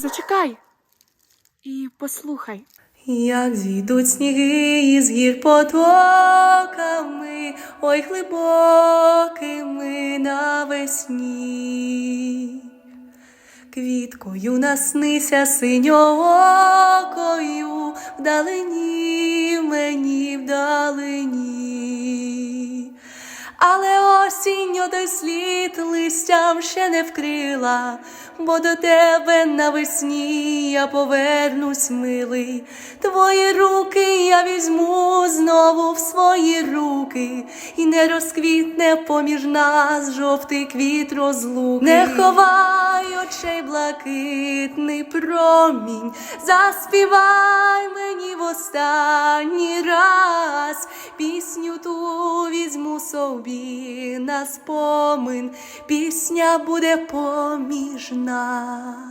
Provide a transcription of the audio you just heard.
Зачекай і послухай. Як зійдуть сніги із гір потоками, ой глибокими навесні. Квіткою наснися синьоокою, вдалині Але осінь отой слід листям ще не вкрила, бо до тебе навесні я повернусь, милий. Твої руки я візьму знову в свої руки, і не розквітне поміж нас жовтий квіт розлуки. Не ховай очей блакитний промінь, заспівай мені в останній раз пісню ту візьму собі на спомин, пісня буде поміж нас.